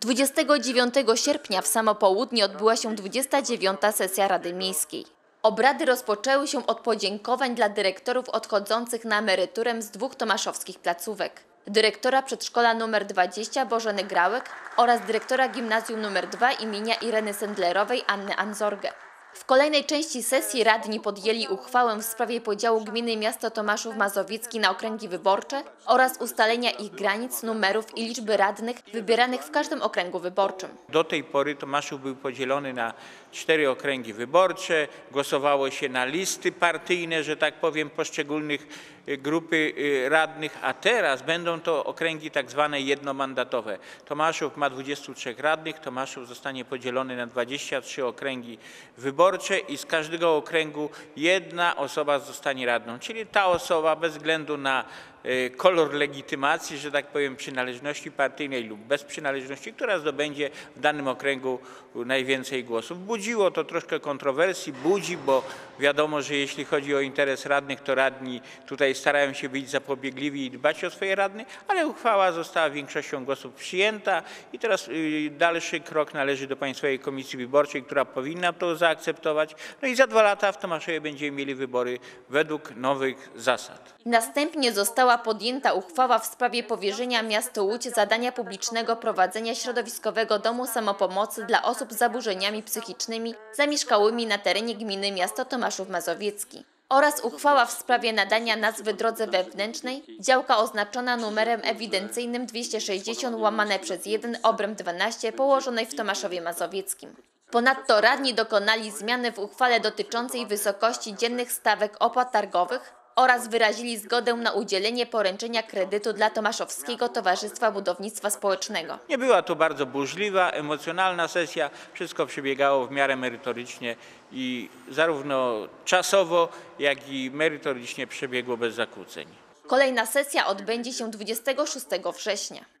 29 sierpnia w samo południe odbyła się 29. sesja Rady Miejskiej. Obrady rozpoczęły się od podziękowań dla dyrektorów odchodzących na emeryturę z dwóch tomaszowskich placówek. Dyrektora przedszkola nr 20 Bożeny Grałek oraz dyrektora gimnazjum nr 2 imienia Ireny Sendlerowej Anny Anzorgę. W kolejnej części sesji radni podjęli uchwałę w sprawie podziału gminy miasto Tomaszów Mazowiecki na okręgi wyborcze oraz ustalenia ich granic, numerów i liczby radnych wybieranych w każdym okręgu wyborczym. Do tej pory Tomaszów był podzielony na cztery okręgi wyborcze, głosowało się na listy partyjne, że tak powiem, poszczególnych grupy y, radnych, a teraz będą to okręgi tak zwane jednomandatowe. Tomaszów ma 23 radnych, Tomaszów zostanie podzielony na 23 okręgi wyborcze i z każdego okręgu jedna osoba zostanie radną, czyli ta osoba bez względu na y, kolor legitymacji, że tak powiem, przynależności partyjnej lub bez przynależności, która zdobędzie w danym okręgu najwięcej głosów. Budziło to troszkę kontrowersji, budzi, bo wiadomo, że jeśli chodzi o interes radnych, to radni tutaj starają się być zapobiegliwi i dbać o swoje radnych, ale uchwała została większością głosów przyjęta i teraz y, dalszy krok należy do Państwowej Komisji Wyborczej, która powinna to zaakceptować. No i za dwa lata w Tomaszowie będziemy mieli wybory według nowych zasad. Następnie została podjęta uchwała w sprawie powierzenia miastu Łódź zadania publicznego prowadzenia środowiskowego domu samopomocy dla osób z zaburzeniami psychicznymi zamieszkałymi na terenie gminy miasto Tomaszów Mazowiecki oraz uchwała w sprawie nadania nazwy drodze wewnętrznej, działka oznaczona numerem ewidencyjnym 260 łamane przez 1 obręb 12 położonej w Tomaszowie Mazowieckim. Ponadto radni dokonali zmiany w uchwale dotyczącej wysokości dziennych stawek opłat targowych oraz wyrazili zgodę na udzielenie poręczenia kredytu dla Tomaszowskiego Towarzystwa Budownictwa Społecznego. Nie była to bardzo burzliwa, emocjonalna sesja. Wszystko przebiegało w miarę merytorycznie i zarówno czasowo, jak i merytorycznie przebiegło bez zakłóceń. Kolejna sesja odbędzie się 26 września.